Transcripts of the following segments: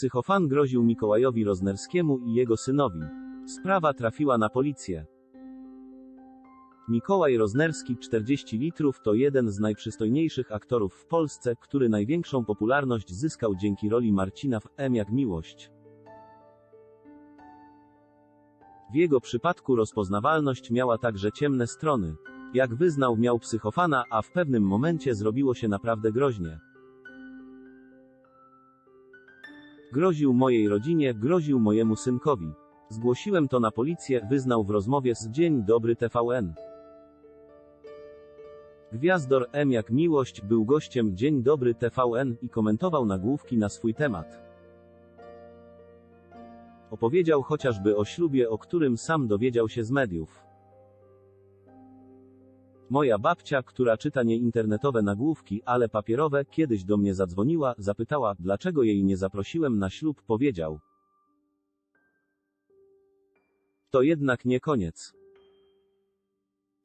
Psychofan groził Mikołajowi Roznerskiemu i jego synowi. Sprawa trafiła na policję. Mikołaj Roznerski 40 litrów to jeden z najprzystojniejszych aktorów w Polsce, który największą popularność zyskał dzięki roli Marcina w M jak miłość. W jego przypadku rozpoznawalność miała także ciemne strony. Jak wyznał, miał psychofana, a w pewnym momencie zrobiło się naprawdę groźnie. Groził mojej rodzinie, groził mojemu synkowi. Zgłosiłem to na policję, wyznał w rozmowie z Dzień Dobry TVN. Gwiazdor M jak miłość był gościem Dzień Dobry TVN i komentował nagłówki na swój temat. Opowiedział chociażby o ślubie, o którym sam dowiedział się z mediów. Moja babcia, która czyta nie internetowe nagłówki, ale papierowe, kiedyś do mnie zadzwoniła, zapytała, dlaczego jej nie zaprosiłem na ślub, powiedział. To jednak nie koniec.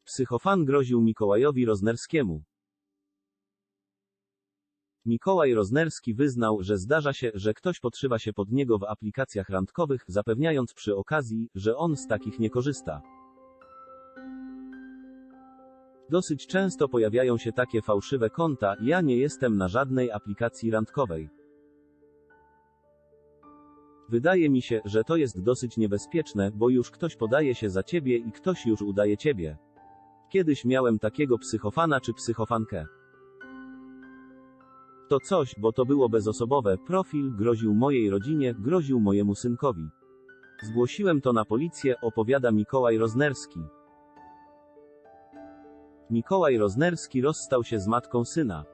Psychofan groził Mikołajowi Roznerskiemu. Mikołaj Roznerski wyznał, że zdarza się, że ktoś podszywa się pod niego w aplikacjach randkowych, zapewniając przy okazji, że on z takich nie korzysta. Dosyć często pojawiają się takie fałszywe konta, ja nie jestem na żadnej aplikacji randkowej. Wydaje mi się, że to jest dosyć niebezpieczne, bo już ktoś podaje się za ciebie i ktoś już udaje ciebie. Kiedyś miałem takiego psychofana czy psychofankę. To coś, bo to było bezosobowe, profil groził mojej rodzinie, groził mojemu synkowi. Zgłosiłem to na policję, opowiada Mikołaj Roznerski. Mikołaj Roznerski rozstał się z matką syna.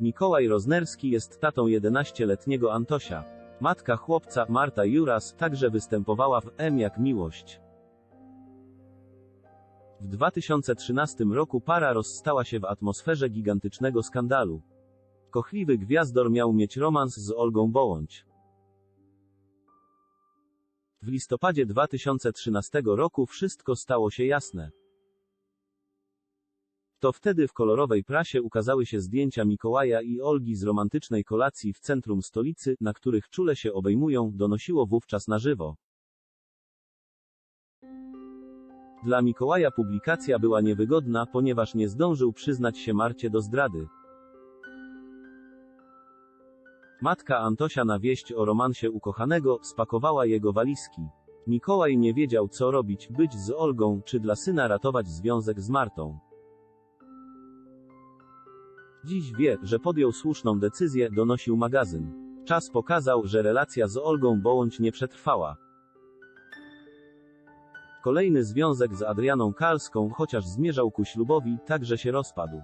Mikołaj Roznerski jest tatą 11-letniego Antosia. Matka chłopca, Marta Juras, także występowała w M jak miłość. W 2013 roku para rozstała się w atmosferze gigantycznego skandalu. Kochliwy gwiazdor miał mieć romans z Olgą Bołądź. W listopadzie 2013 roku wszystko stało się jasne. To wtedy w kolorowej prasie ukazały się zdjęcia Mikołaja i Olgi z romantycznej kolacji w centrum stolicy, na których czule się obejmują, donosiło wówczas na żywo. Dla Mikołaja publikacja była niewygodna, ponieważ nie zdążył przyznać się Marcie do zdrady. Matka Antosia na wieść o romansie ukochanego spakowała jego walizki. Mikołaj nie wiedział co robić, być z Olgą, czy dla syna ratować związek z Martą. Dziś wie, że podjął słuszną decyzję, donosił magazyn. Czas pokazał, że relacja z Olgą Bołądź nie przetrwała. Kolejny związek z Adrianą Kalską, chociaż zmierzał ku ślubowi, także się rozpadł.